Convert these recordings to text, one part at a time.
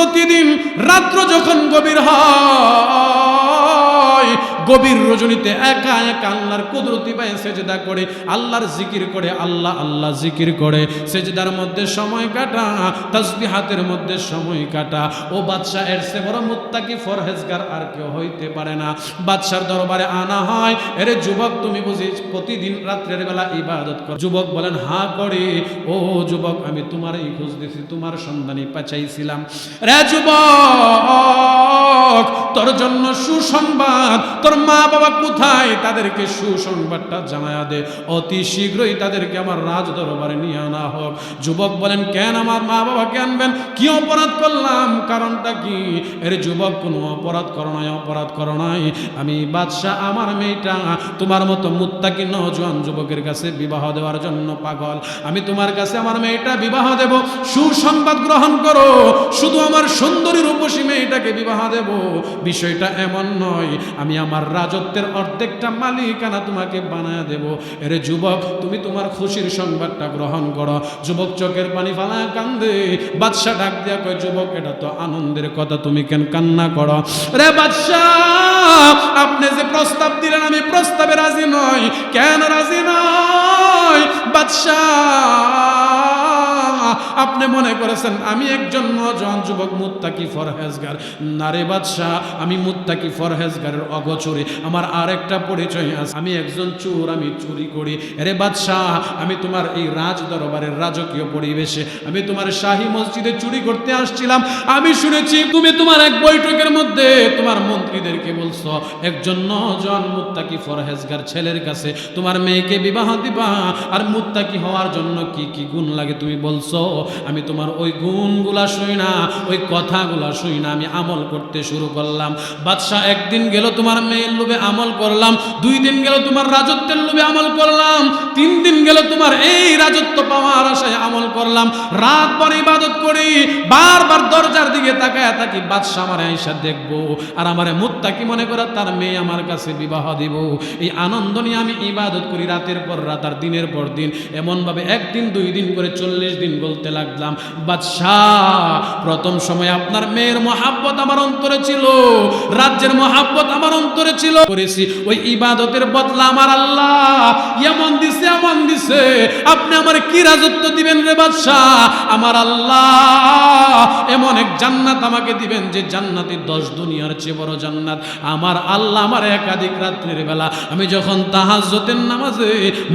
প্রতিদিন রাত্র যখন গভীর হয় গভীর রজনীতে একা একা আল্লাহর কুদরতি পায়ে সেজদা করে, আল্লাহর জিকির করে, আল্লাহ আল্লাহ জিকির করে। সেজদার মধ্যে সময় কাটা তাসবিহাতের মধ্যে সময় কাটা। ও বাদশাহ এর সে বড় মুত্তাকি ফরহেজগার আর কেউ হইতে পারে না। বাদশার দরবারে আনা হয়, এরে যুবক তুমি বুঝি প্রতিদিন রাত্রের বেলা ইবাদত কর। যুবক বলেন, হা করে, ও যুবক, আমি তোমার এই খোঁজ দিছি, তোমার সন্ধানী পাচাইছিলাম। রে যুবক, তোর জন্য সুসংবাদ, তোর মা বাবা কোথায়? তাদেরকে সুসংবাদটা জানায়া দে। অতি শীঘ্রই তাদেরকে আমার রাজ দরবারে নিয়ে আনা হোক। যুবক বলেন, কেন আমার মা বাবাকে আনবেন? কি অপরাধ করলাম? কারণটা কি? এর যুবক, কোনো অপরাধ করো নাই, অপরাধ করো নাই। আমি বাদশাহ, আমার মেয়েটা, তোমার মতো মুত্তাকি, নজওয়ান যুবকের কাছে বিবাহ দেওয়ার জন্য পাগল। আমি তোমার কাছে আমার মেয়েটা বিবাহ দেব। সুসংবাদ গ্রহণ করো। শুধু আমার সুন্দরী রূপসী মেয়েটাকে বিবাহ দেব। বিষয়টা এমন নয়, আমি আমার রাজত্বের অর্ধেকটা মালিকানা তোমাকে বানায় দেব। এরে যুবক, তুমি তোমার খুশির সংবাদটা গ্রহণ করো। যুবক চোখের পানি ফালা কান্দে। বাদশাহ ডাক দিয়া কয়, যুবক, এটা তো আনন্দের কথা, তুমি কেন কান্না করো? রে বাদশাহ, আপনি যে প্রস্তাব দিলেন, আমি প্রস্তাবে রাজি নই। কেন রাজি নয় বাদশাহ আপনি মনে করেছেন, আমি একজন নজন যুবক, মুত্তাকি ফরহেজগার। নারে বাদশাহ, আমি মুত্তাকি ফরহেজগারের অগচুরি। আমার আরেকটা পরিচয় আছে। আমি একজন চোর, আমি চুরি করি। আরে বাদশাহ, আমি তোমার এই রাজ দরবারের রাজকীয় পরিবেশে, আমি তোমার শাহী মসজিদে চুরি করতে আসছিলাম। আমি শুনেছি, তুমি তোমার এক বৈঠকের মধ্যে তোমার মন্ত্রীদেরকে বলছো, একজন নজন মুত্তাকি ফরহেজগার ছেলের কাছে তোমার মেয়েকে বিবাহ দিবা, আর মুত্তাকি হওয়ার জন্য কি কি গুণ লাগে তুমি বলছো? আমি তোমার ওই গুণগুলা শুই না, ওই কথাগুলা শুই না, আমি আমল করতে শুরু করলাম। বাদশাহ একদিন গেল তোমার মেয়ের লোভে আমল করলাম, দুই দিন গেল তোমার রাজত্বের লোভে আমল করলাম, তিন দিন গেল তোমার এই রাজত্ব পাওয়ার আশায় আমল করলাম। রাত পর ইবাদত করি, বারবার দরজার দিকে তাকায় থাকি, বাদশাহ আমার আইসা দেখব, আর আমার মুত্তাকি মনে করে তার মেয়ে আমার কাছে বিবাহ দিব। এই আনন্দ নিয়ে আমি ইবাদত করি রাতের পর রাত আর দিনের পর দিন। এমনভাবে একদিন, দুই দিন করে চল্লিশ দিন বলতে লাগলাম, বাদশাহ, প্রথম সময় আপনার মেয়ের মহাব্বত আমার অন্তরে ছিল, রাজ্যের মহাব্বত আমার অন্তরে ছিল, করেছি। ওই ইবাদতের বদলা আমার আল্লাহ এমন দিছে এমন দিছে। আপনি আমার কি রাজত্ব দিবেন রে বাদশাহ? আমার আল্লাহ এমন এক জান্নাত আমাকে দিবেন যে জান্নাতে দশ দুনিয়ার চেয়ে বড় জান্নাত। আমার আল্লাহ আমার একাধিক রাত্রির বেলা, আমি যখন তাহাজ্জতের নামাজে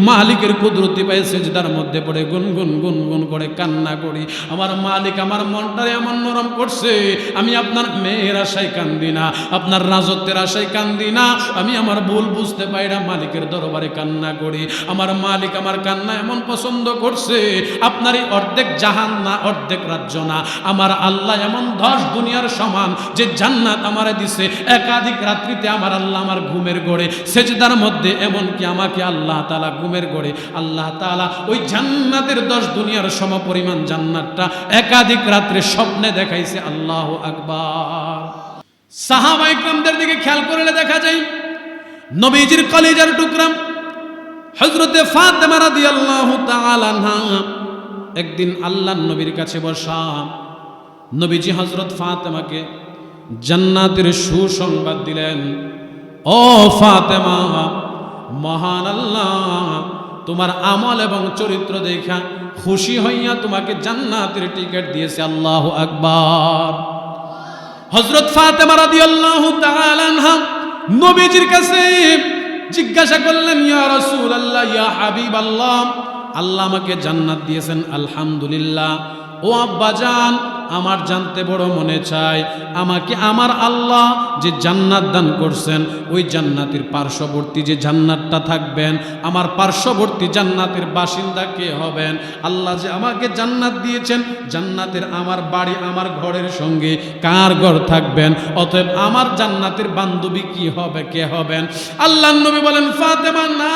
মালিকের কুদরতি পাই সেজদার মধ্যে পড়ে গুনগুন গুনগুন করে কান্না করি। আমার মালিক আমার মনটারে এমন নরম করছে, আমি আপনার মেয়ের আশায় কান্দি না, আপনার রাজত্বের আশায় কান্দি না, আমি আমার ভুল বুঝতে পারি না, মালিকের দরবারে কান্না করি। আমার মালিক আমার কান্না এমন পছন্দ করছে আপনার এই অর্ধেক জাহান না, অর্ধেক রাজ্য না। আমার আল্লাহ এমন দশ দুনিয়ার সমান, যে জান্নাত আমারে দিছে, একাধিক রাত্রিতে আমার আল্লাহ আমার ঘুমের গড়ে সেজদার মধ্যে এমন কি আমাকে আল্লাহ তালা ঘুমের গড়ে আল্লাহ তালা ওই জান্নাতের দশ দুনিয়ার সম পরিমাণ জান্নাতটা একাধিক রাত্রে স্বপ্নে দেখাইছে আল্লাহ আকবার। সাহাবা ইকরামদের দিকে খেয়াল করলে দেখা যায়, নবীজির কলেজের টুকরাম হজরতে ফাতেমা রাদিয়াল্লাহু তাআলা একদিন আল্লাহর নবীর কাছে বসা, নবীজি হজরত ফাতেমাকে জান্নাতের সুসংবাদ দিলেন, ও ফাতেমা, মহান আল্লাহ তোমার আমল এবং চরিত্র দেখা খুশি হইয়া তোমাকে জান্নাতের টিকিট দিয়েছে আল্লাহ আকবার। হজরত ফাতেমা রাদিয়াল্লাহু তাআলা নবীজির কাছে জিজ্ঞাসা করলেন, ইয়া রাসূলুল্লাহ, ইয়া হাবিবাল্লাহ, আল্লাহ আমাকে জান্নাত দিয়েছেন, আলহামদুলিল্লাহ। ও আব্বাজান আমার জানতে বড় মনে চায়। আমাকে আমার আল্লাহ যে জান্নাত দান করছেন, ওই জান্নাতের পার্শ্ববর্তী যে জান্নাতটা থাকবেন, আমার পার্শ্ববর্তী জান্নাতের বাসিন্দা কে হবেন? আল্লাহ যে আমাকে জান্নাত দিয়েছেন, জান্নাতের আমার বাড়ি, আমার ঘরের সঙ্গে কার ঘর থাকবেন? অতএব আমার জান্নাতের বান্ধবী কি হবে, কে হবেন? আল্লাহ নবী বলেন, ফাতেমা, না,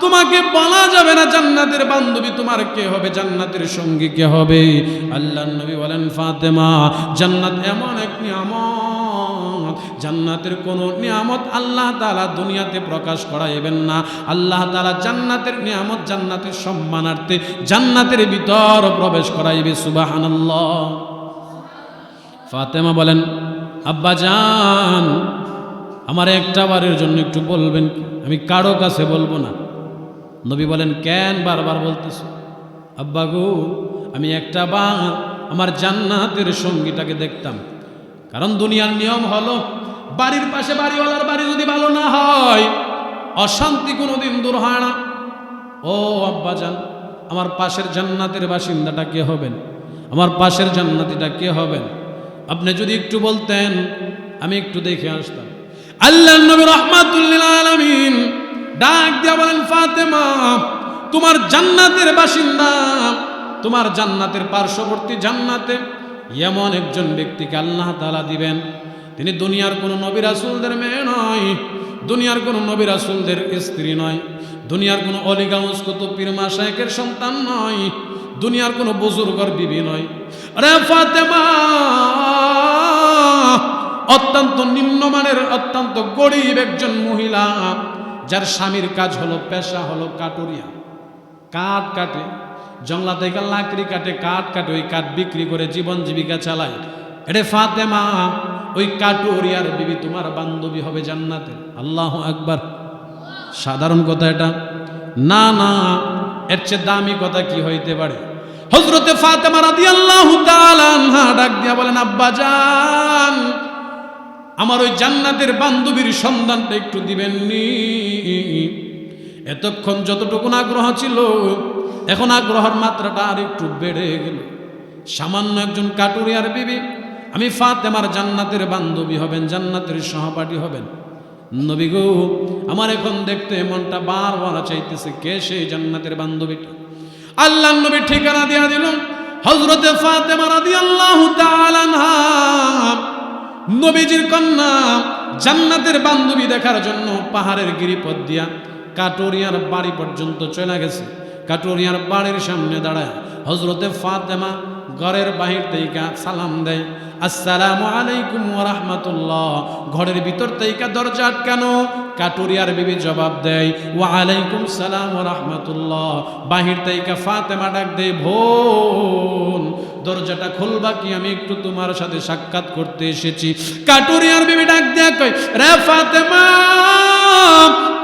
তোমাকে বলা যাবে না জান্নাতের বান্ধবী তোমার কে হবে, জান্নাতের সঙ্গী কে হবে? আল্লাহ নবী বলেন, ফাতেমা, জান্নাত এমন এক নিয়ামত। জান্নাতের কোন নিয়ামত আল্লাহ তাআলা দুনিয়াতে প্রকাশ করাইবেন না। আল্লাহ তাআলা জান্নাতের নিয়ামত জান্নাতের সম্মানার্থে জান্নাতের ভিতর প্রবেশ করাইবে, সুবহানাল্লাহ। ফাতেমা বলেন, আব্বা যান আমার একটা বারের জন্য একটু বলবেন আমি কারও কাছে বলব না। নবী বলেন, কেন বারবার বলতেছ? আব্বা গো, আমি একটা বার আমার জান্নাতের সঙ্গীটাকে দেখতাম। কারণ দুনিয়ার নিয়ম হলো, বাড়ির পাশে বাড়িওয়ালার বাড়ি যদি ভালো না হয়, অশান্তি কোনোদিন দূর হয় না। ও আব্বা যান আমার পাশের জান্নাতের বাসিন্দাটা কে হবেন? আমার পাশের জান্নাতিটা কে হবেন? আপনি যদি একটু বলতেন, আমি একটু দেখে আসতাম। আল্লাহ নবী রহমাতুল্লিল আলামিন ডাক দিয়া বলেন, ফাতেমা, তোমার জান্নাতের বাসিন্দা তোমার জান্নাতের পার্শ্ববর্তী জান্নাতে এমন একজন ব্যক্তিকে আল্লাহ তালা দিবেন। তিনি দুনিয়ার কোনো নবী রাসূলদের মেয়ে নয়, দুনিয়ার কোনো নবী রাসূলদের স্ত্রী নয়, দুনিয়ার কোনো অলিগাউস কুতুব পীর মাশায়েখের সন্তান নয়, দুনিয়ার কোনো বুজুর্গর বিবি নয়। রে ফাতেমা, অত্যন্ত নিম্নমানের, অত্যন্ত গরিব একজন মহিলা, যার স্বামীর কাজ হলো পেশা হলো কাটুরিয়া। কাঠ কাটে। জংলা থেকে লাকড়ি কাটে কাঠ, কাটে ওই কাঠ বিক্রি করে জীবন জীবিকা চালায়। এরে ফাতেমা, ওই কাটুরিয়ার বিবি তোমার বান্ধবী হবে জান্নাতে। আল্লাহ আকবার। সাধারণ কথা এটা। না না, এর চেয়ে দামি কথা কি হইতে পারে? হজরতে ফাতেমা তাআলা আনহা ডাক দিয়া বলেন, আব্বা জান, আমার ওই জান্নাতের বান্ধবীর সন্ধানটা একটু দিবেননি? এতক্ষণ যতটুকুন আগ্রহ ছিল, এখন আগ্রহের মাত্রাটা আর একটু বেড়ে গেল। সামান্য একজন কাটুরিয়ার বিবি, আমি ফাতেমার জান্নাতের বান্ধবী হবেন, জান্নাতের সহপাঠী হবেন। নবী গো, আমার এখন দেখতে মনটা বারবার চাইতেছে, কে সেই জান্নাতের বান্ধবীটা? আল্লাহ নবী ঠিকানা দিয়া দিল হজরতে ফাতেমা তাআলা আনহা। নবীজির কন্যা জান্নাতের বান্ধবী দেখার জন্য পাহাড়ের গিরিপথ দিয়া কাটোরিয়ার বাড়ি পর্যন্ত চলে গেছে। কাটোরিয়ার বাড়ির সামনে দাঁড়ায়। হজরতে ফাতেমা ঘরের বাহির থেকে সালাম দেয়। আসসালামু আলাইকুম রাহমাতুল্লাহ। ঘরের ভিতর থেকে দরজা আটকানো। কাটুরিয়ার বিবি জবাব দেয়, ওয়া আলাইকুম সালাম রাহমাতুল্লাহ। বাহির থেকে ফাতেমা ডাক দেয়, বোন, দরজাটা খুলবা কি? আমি একটু তোমার সাথে সাক্ষাৎ করতে এসেছি। কাটুরিয়ার বিবি ডাক দেয়া কই রে ফাতেমা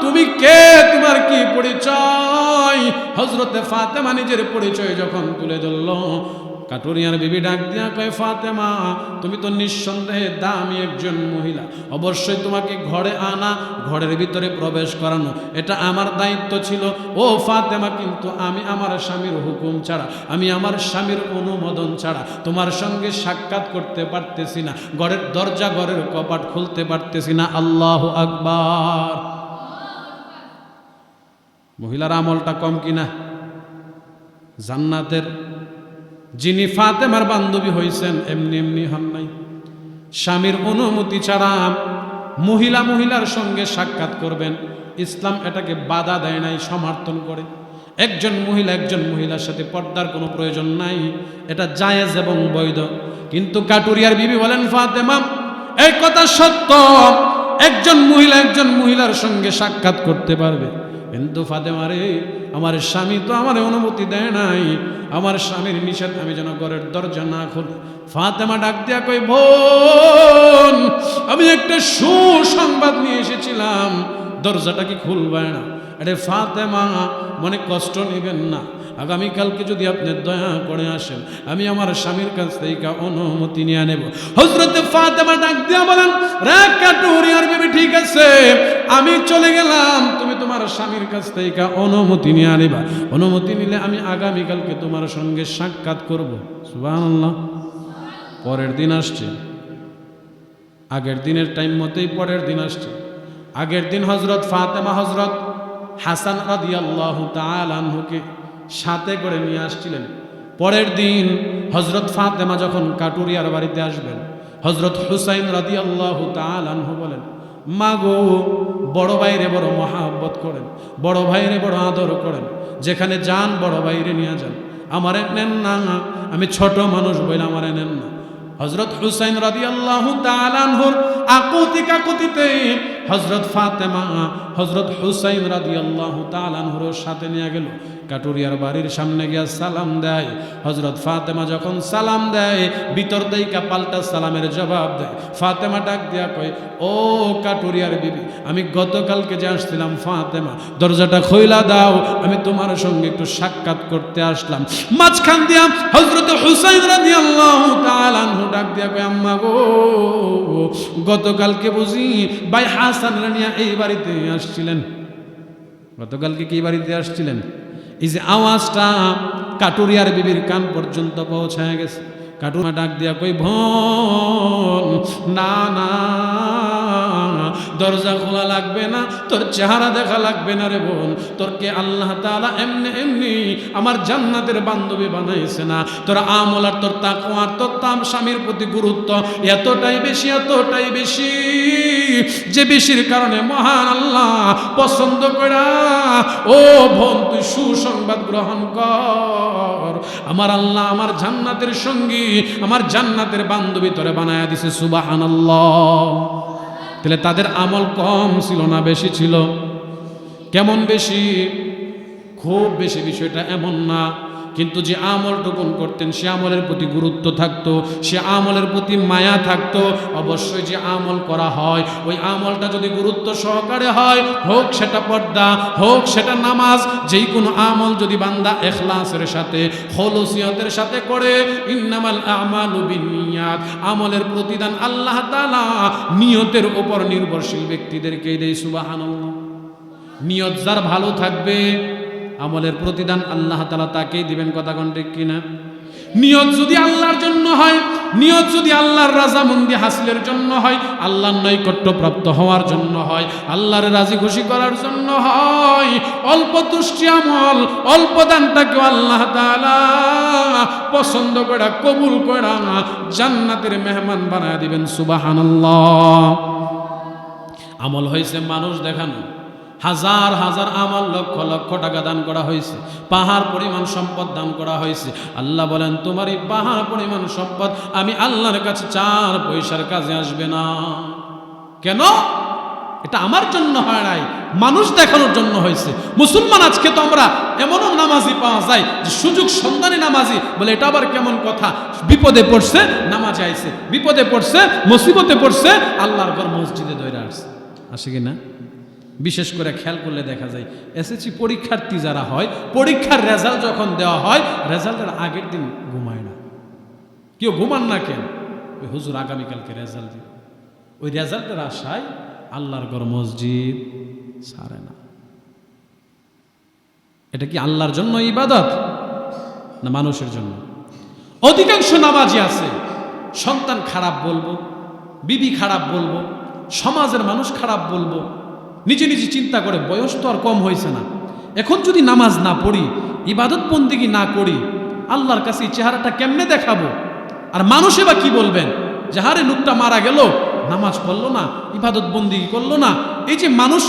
তুমি কে? তোমার কি পরিচয়? হজরতে ফাতেমা নিজের পরিচয় যখন তুলে ধরলো, কাটুরিয়ার বিবি ডাক দিয়া কয়, ফাতেমা, তুমি তো নিঃসন্দেহে দামি একজন মহিলা। অবশ্যই তোমাকে ঘরে আনা, ঘরের ভিতরে প্রবেশ করানো। এটা আমার দায়িত্ব ছিল। ও ফাতেমা, কিন্তু আমি আমার স্বামীর হুকুম ছাড়া, আমি আমার স্বামীর অনুমোদন ছাড়া তোমার সঙ্গে সাক্ষাৎ করতে পারতেছি না। ঘরের দরজা, ঘরের কপাট খুলতে পারতেছি না। আল্লাহ আকবার। মহিলার আমলটা কম কিনা? জান্নাতের যিনি ফাতেমার বান্ধবী হয়েছেন এমনি এমনি হন নাই। স্বামীর অনুমতি ছাড়া মহিলা মহিলার সঙ্গে সাক্ষাৎ করবেন। ইসলাম এটাকে বাধা দেয় নাই, সমর্থন করে। একজন মহিলা একজন মহিলার সাথে পর্দার কোনো প্রয়োজন নাই। এটা জায়েজ এবং বৈধ। কিন্তু কাটুরিয়ার বিবি বলেন, ফাতেমা, এই কথা সত্য। একজন মহিলা একজন মহিলার সঙ্গে সাক্ষাৎ করতে পারবে। কিন্তু ফাতেমা রে আমার স্বামী তো আমার অনুমতি দেয় নাই। আমার স্বামীর নিষেধ আমি যেন ঘরের দরজা না খুলি। ফাতেমা ডাক দিয়া কই বোন, আমি একটা সুসংবাদ নিয়ে এসেছিলাম। দরজাটা কি খুলবে না? আরে ফাতেমা, মনে কষ্ট নেবেন না। আগামীকালকে যদি আপনি দয়া করে আসেন, আমি আমার স্বামীর কাছ থেকে অনুমতি নিয়ে নেব। হজরতে ফাতেমা ডাক দিয়া বলেন রে ঠিক আছে। আমি চলে গেলাম। তুমি তোমার স্বামীর কাছ থেকে অনুমতি নিয়ে আনিবা। অনুমতি নিলে আমি আগামীকালকে তোমার সঙ্গে সাক্ষাৎ করব। সুবহানাল্লাহ। পরের দিন আসছে। আগের দিনের টাইম মতোই পরের দিন আসছে। আগের দিন হজরত ফাতেমা হজরত হাসান রাদিয়াল্লাহু তাআলা আনহুকে সাথে করে নিয়ে আসছিলেন। পরের দিন হজরত ফাতেমা যখন কাটুরিয়ার বাড়িতে আসবেন হজরত হুসাইন রাদিয়াল্লাহু তাআলা আনহু বলেন মা গো বড় ভাইরে বড় মহাব্বত করেন, বড় ভাইরে বড় আদর করেন, যেখানে যান বড় ভাইরে নিয়ে যান। আমারে নেন না, আমি ছোট মানুষ বলে আমারে নেন না। হজরত হুসাইন রাদি আল্লাহ তালানহুর আকুতি কাকুতিতে হজরত ফাতেমা হজরত হুসাইন রাদিয়াল্লাহু তাআলার সাথে নিয়ে গেল। কাটুরিয়ার বাড়ির সামনে গিয়া সালাম দেয়। হজরত ফাতেমা যখন সালাম দেয়, ভিতর দেইকা পাল্টা সালামের জবাব দেয়। ফাতেমা ডাক দিয়া কয়, ও কাটুরিয়ার বিবি, আমি গতকালকে যে আসছিলাম ফাতেমা, দরজাটা খইলা দাও, আমি তোমার সঙ্গে একটু সাক্ষাৎ করতে আসলাম। মাঝখান দিয়া হজরত হুসাইন তাআলা আনহু ডাক দিয়া কয়, আম্মা গো, গতকালকে বুঝি ভাই হাসান রানিয়া এই বাড়িতে আসছিলেন? গতকালকে কি বাড়িতে আসছিলেন? এই যে আওয়াজটা কাটুরিয়ার বিবির কান পর্যন্ত পৌঁছায় গেছে। কাটুমা ডাক দিয়া কই ভন না না, দরজা খোলা লাগবে না, তোর চেহারা দেখা লাগবে না রে বোন, তোর কে আল্লাহ তাআলা এমনি এমনি আমার জান্নাতের বান্ধবী বানাইছে না, তোর আমল আর তোর আর তোর তাম স্বামীর প্রতি গুরুত্ব এতটাই বেশি এতটাই বেশি, যে বেশির কারণে মহান আল্লাহ পছন্দ করা ও বোন, তুই সুসংবাদ গ্রহণ কর, আমার আল্লাহ আমার জান্নাতের সঙ্গী আমার জান্নাতের বান্ধবী তোরে বানায়া দিছে সুবাহান তাহলে তাদের আমল কম ছিল না, বেশি ছিল? কেমন বেশি? খুব বেশি, বিষয়টা এমন না। কিন্তু যে আমল টুকুন করতেন, সে আমলের প্রতি গুরুত্ব থাকতো, সে আমলের প্রতি মায়া থাকতো। অবশ্যই যে আমল করা হয়, ওই আমলটা যদি গুরুত্ব সহকারে হয়, হোক সেটা পর্দা, হোক সেটা নামাজ যেই কোনো আমল যদি বান্দা এখলাসের সাথে হলসিয়তের সাথে করে, ইন্নামাল আমালু বিনিয়াত। আমলের প্রতিদান আল্লাহ তাআলা নিয়তের উপর নির্ভরশীল ব্যক্তিদেরকে দেয়, সুবহানাল্লাহ। নিয়ত যার ভালো থাকবে আমলের প্রতিদান আল্লাহ তালা তাকেই দিবেন, কথা ঠিক কিনা? নিয়ত যদি আল্লাহর জন্য হয়, নিয়ত যদি আল্লাহর রাজা রাজামন্দি হাসিলের জন্য হয়, আল্লাহর নৈকট্য প্রাপ্ত হওয়ার জন্য হয়, আল্লাহর রাজি খুশি করার জন্য হয়, অল্প তুষ্টি আমল, অল্প দানটাকেও আল্লাহ পছন্দ করা কবুল করা জান্নাতের মেহমান বানায় দিবেন, সুবাহানাল্লাহ। আমল হয়েছে মানুষ দেখানো। হাজার হাজার আমল লক্ষ লক্ষ টাকা দান করা হয়েছে, পাহাড় পরিমাণ সম্পদ দান করা হয়েছে। আল্লাহ বলেন, তোমার এই পাহাড় পরিমাণ সম্পদ আমি আল্লাহর কাছে চার পয়সার কাজে আসবে না। কেন? এটা আমার জন্য হয় নাই, মানুষ দেখানোর জন্য হয়েছে। মুসলমান আজকে তো আমরা এমনও নামাজি পাওয়া যায় যে সুযোগ সন্ধানী নামাজি বলে, এটা আবার কেমন কথা? বিপদে পড়ছে, নামাজ আইছে। বিপদে পড়ছে, মুসিবতে পড়ছে, আল্লাহর ঘর মসজিদে দৈরা আসছে। আসে কি না? বিশেষ করে খেয়াল করলে দেখা যায়, এসএসসি পরীক্ষার্থী যারা হয়, পরীক্ষার রেজাল্ট যখন দেওয়া হয় রেজাল্টের আগের দিন ঘুমায় না। কেউ ঘুমান না কেন? ওই হুজুর আগামীকালকে রেজাল্ট দিবে। ওই রেজাল্টের আশায় আল্লাহর ঘর মসজিদ সারে না। এটা কি আল্লাহর জন্য ইবাদত? না মানুষের জন্য? অধিকাংশ নামাজি আছে, সন্তান খারাপ বলব, বিবি খারাপ বলব, সমাজের মানুষ খারাপ বলব নিজে নিজে চিন্তা করে, বয়স তো আর কম হয়েছে না। এখন যদি নামাজ না পড়ি, ইবাদত বন্দিগি না করি, আল্লাহর কাছে চেহারাটা কেমনে দেখাবো? আর মানুষে বা কি বলবেন? যাহারে লোকটা মারা গেল, নামাজ পড়ল না, ইবাদত বন্দিগি করল না, এই যে মানুষ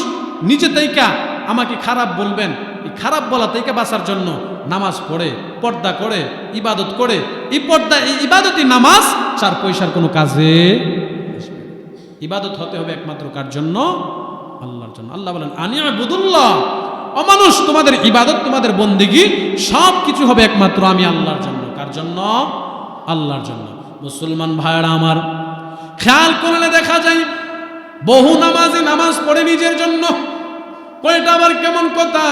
নিজে তাইকা আমাকে খারাপ বলবেন, এই খারাপ বলা তাইকা বাঁচার জন্য নামাজ পড়ে, পর্দা করে, ইবাদত করে, এই পর্দা, এই ইবাদতি নামাজ, চার পয়সার কোনো কাজে ইবাদত হতে হবে একমাত্র কার জন্য? আল্লাহর জন্য। আল্লাহ বলেন আনিয়া বুদুল্লাহ অমানুষ, তোমাদের ইবাদত, তোমাদের বন্দিগি সব কিছু হবে একমাত্র আমি আল্লাহর জন্য। কার জন্য? আল্লাহর জন্য। মুসলমান ভাইয়েরা আমার, খেয়াল করলে দেখা যায়, বহু নামাজে নামাজ পড়ে নিজের জন্য। কয়টা আবার কেমন কথা?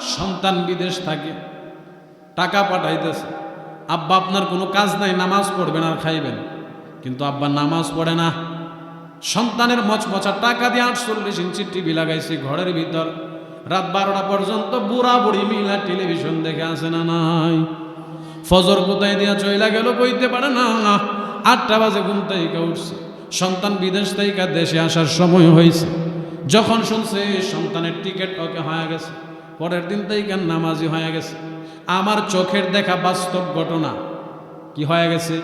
সন্তান বিদেশ থাকে, টাকা পাঠাইতেছে। আব্বা, আপনার কোনো কাজ নাই, নামাজ পড়বেন আর খাইবেন। কিন্তু আব্বা নামাজ পড়ে না। সন্তানের মচমচা টাকা দিয়ে আটচল্লিশ ইঞ্চি টিভি লাগাইছি ঘরের ভিতর। রাত বারোটা পর্যন্ত বুড়া বুড়ি মিলা টেলিভিশন দেখে আসে না নাই? ফজর কোথায় দিয়া চইলা গেল কইতে পারে না। আটটা বাজে ঘুম থেকে উঠছে। সন্তান বিদেশ থেকে দেশে আসার সময় হয়েছে যখন শুনছে সন্তানের টিকিট ওকে হয়ে গেছে। পরের দিন থেকে নামাজি হয়ে গেছে। আমার চোখের দেখা বাস্তব ঘটনা। কি হয়ে গেছে?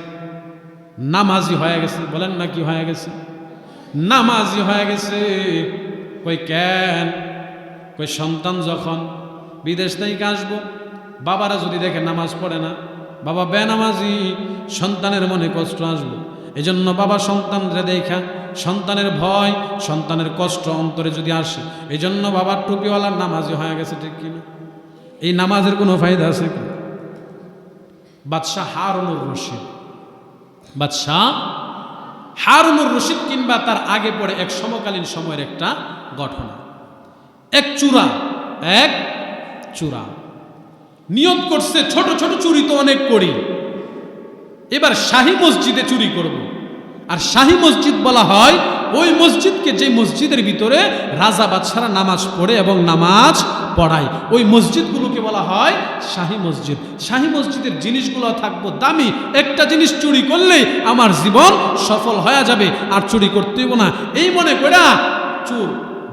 নামাজি হয়ে গেছে। বলেন না কি হয়ে গেছে? নামাজি হয়ে গেছে। কই কেন? কই সন্তান যখন বিদেশ থেকে আসব, বাবারা যদি দেখে নামাজ পড়ে না, বাবা বেনামাজি, সন্তানের মনে কষ্ট আসব। এজন্য বাবা সন্তানরা দেখা, সন্তানের ভয়, সন্তানের কষ্ট অন্তরে যদি আসে এই জন্য বাবার টুপিওয়ালার নামাজি হয়ে গেছে, ঠিক কিনা? এই নামাজের কোনো ফায়দা আছে কি? বাদশাহ হারুনুর রশিদ। বাদশাহ হারুনুর রশিদ কিংবা তার আগে পরে এক সমকালীন সময়ের একটা ঘটনা। এক চূড়া এক চূড়া। নিয়ত করছে, ছোট ছোট চুরি তো অনেক করি। এবার শাহী মসজিদে চুরি করব। আর শাহী মসজিদ বলা হয় ওই মসজিদকে যে মসজিদের ভিতরে রাজা বাদশারা নামাজ পড়ে এবং নামাজ পড়ায়, ওই মসজিদগুলোকে বলা হয় শাহি মসজিদ। শাহি মসজিদের জিনিসগুলো থাকব দামি। একটা জিনিস চুরি করলেই আমার জীবন সফল হয়ে যাবে, আর চুরি করতেইব না। এই মনে করে চুর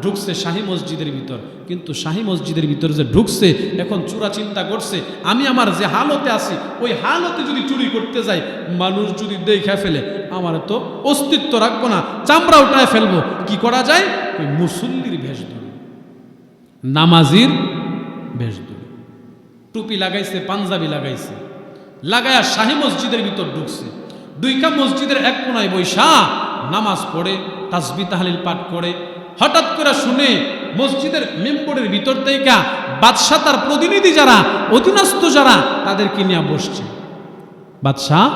ঢুকছে শাহী মসজিদের ভিতর। কিন্তু শাহী মসজিদের ভিতর যে ঢুকছে, এখন চূড়া চিন্তা করছে, আমি আমার যে হালতে আছি, ওই হালতে যদি চুরি করতে যাই, মানুষ যদি দেখে ফেলে, আমার তো অস্তিত্ব রাখব না, চামড়া উঠায় ফেলব। কি করা যায়? ওই মুসল্লির ভেষ ধরে নামাজির ভেষ ধরে টুপি লাগাইছে, পাঞ্জাবি লাগাইছে। লাগায়া শাহী মসজিদের ভিতর ঢুকছে। দুইকা মসজিদের এক কোনায় বৈশা, নামাজ পড়ে তাসবি তাহলিল পাঠ করে হঠাৎ করে শুনে মসজিদের মেম্বরের ভিতর থেকে বাদশাহ তার প্রতিনিধি যারা, অধীনস্থ যারা, তাদেরকে নিয়ে বসছে। বাদশাহ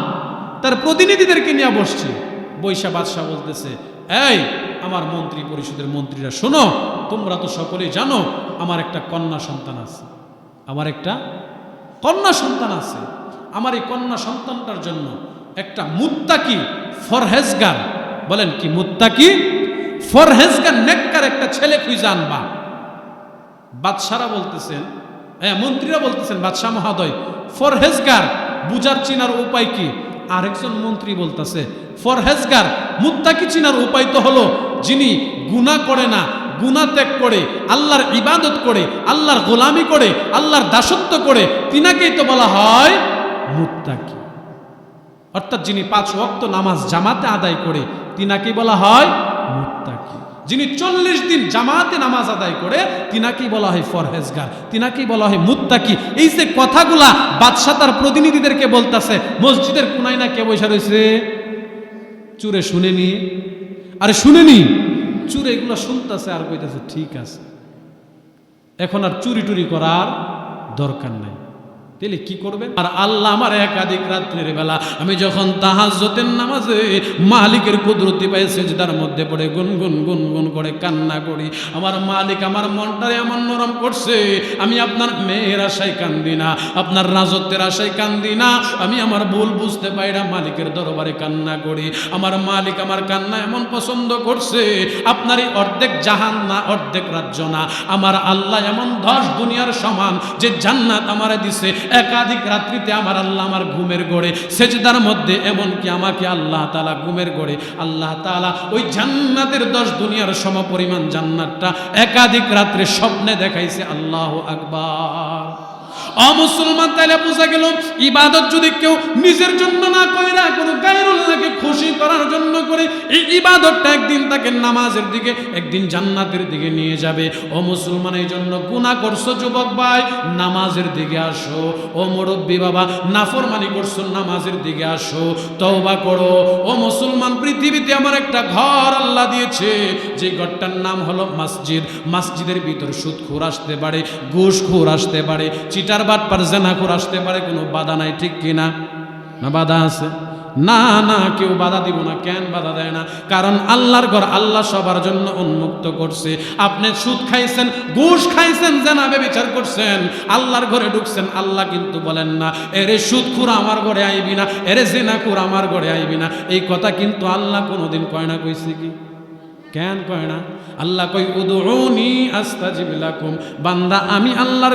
তার প্রতিনিধিদেরকে নিয়ে বসছে। বৈশা বাদশাহ বলতেছে, এই আমার মন্ত্রী পরিষদের মন্ত্রীরা, শোনো, তোমরা তো সকলেই জানো, আমার একটা কন্যা সন্তান আছে। আমার একটা কন্যা সন্তান আছে। আমার এই কন্যা সন্তানটার জন্য একটা মুত্তাকি ফরহেজগার। বলেন কি মুত্তাকি? ফরহেজগার নেককার একটা ছেলে খুঁজে আনবা। বাদশারা বলতেছেন হ্যাঁ মন্ত্রীরা বলতেছেন, বাদশাহ মহোদয়, ফরহেজগার, বুজার চিনার উপায় কি? আরেকজন মন্ত্রী বলতেছে, ফরহেজগার, মুত্তাকি চিনার উপায় তো হলো যিনি গুনাহ করে না, গুনাহ ত্যাগ করে, আল্লাহর ইবাদত করে, আল্লাহর গোলামি করে, আল্লাহর দাসত্ব করে, তিনাকেই তো বলা হয় মুত্তাকি। অর্থাৎ যিনি পাঁচ ওয়াক্ত নামাজ জামাতে আদায় করে, তিনাকেই বলা হয় মুত্তাকি। যিনি চল্লিশ দিন জামাতে নামাজ আদায় করে, তিনাকেই বলা হয় ফরহেজগার, তিনাকেই বলা হয় মুত্তাকি। এই যে কথাগুলা বাদশাহ তার প্রতিনিধিদেরকে বলতাছে, মসজিদের কোনায় না কে বসে রয়েছে? চুরে শুনেনি আরে শুনেনি চুরে এগুলো শুনতেছে আর কইতাছে, ঠিক আছে। এখন আর চুরি টুরি করার দরকার নাই। তাহলে কি করবে? আর আল্লাহ আমার একাধিক রাত্রের বেলা, আমি যখন তাহাজ্জতের নামাজে মালিকের কুদরতি পাই সেজদার মধ্যে পড়ে গুনগুন গুনগুন করে কান্না করি, আমার মালিক আমার মনটারে এমন নরম করছে, আমি আপনার মেয়ের আশায় কান্দি না, আপনার রাজত্বের আশায় কান্দি না, আমি আমার ভুল বুঝতে পারি না, মালিকের দরবারে কান্না করি, আমার মালিক আমার কান্না এমন পছন্দ করছে, আপনারই অর্ধেক জাহান না, অর্ধেক রাজ্য না, আমার আল্লাহ এমন দশ দুনিয়ার সমান যে জান্নাত আমারে দিছে একাধিক রাত্রিতে আমার আল্লাহ আমার ঘুমের গড়ে সেজদার মধ্যে এমনকি আমাকে আল্লাহ তালা ঘুমের গড়ে আল্লাহ তালা ওই জান্নাতের দশ দুনিয়ার সম পরিমাণ জান্নাতটা একাধিক রাত্রে স্বপ্নে দেখাইছে। আল্লাহ আকবার। অমুসলমান তাইলে বোঝা গেল, ইবাদত যদি কেউ নিজের জন্য না করে না কোনো গায়রুল্লাহকে খুশি করার জন্য করে, এই ইবাদতটা একদিন তাকে নামাজের দিকে, একদিন জান্নাতের দিকে নিয়ে যাবে। ও মুসলমান, এই জন্য গুনাহ করছ যুবক ভাই, নামাজের দিকে আসো। ও মুরব্বী বাবা, নাফরমানি করছ, নামাজের দিকে আসো। তওবা করো। ও মুসলমান, পৃথিবীতে আমার একটা ঘর আল্লাহ দিয়েছে। যে ঘরটার নাম হলো মসজিদ। মসজিদের ভিতর সুদখোর আসতে পারে ঘুষখোর আসতে পারে, চিটার বাটপার জেনাখোর আসতে পারে, কোনো বাধা নাই, ঠিক কিনা? না বাধা আছে? না না, কেউ বাধা দিব না, কেন বাধা দেয় না? কারণ আল্লাহর ঘর আল্লাহ সবার জন্য উন্মুক্ত করছে। আপনি সুদ খাইছেন, ঘুষ খাইছেন জানাবে বিচার করছেন, আল্লাহর ঘরে ঢুকছেন, আল্লাহ কিন্তু বলেন না, এরে সুদ সুদখুর আমার ঘরে আইবি না, এরে জেনাখুর আমার ঘরে আইবি না। এই কথা কিন্তু আল্লাহ কোনোদিন কয় না, কইছে কি? কেন কয় না? আল্লাহ কই উদুনি আস্তাজিব লাকুম। বান্দা, আমি আল্লাহর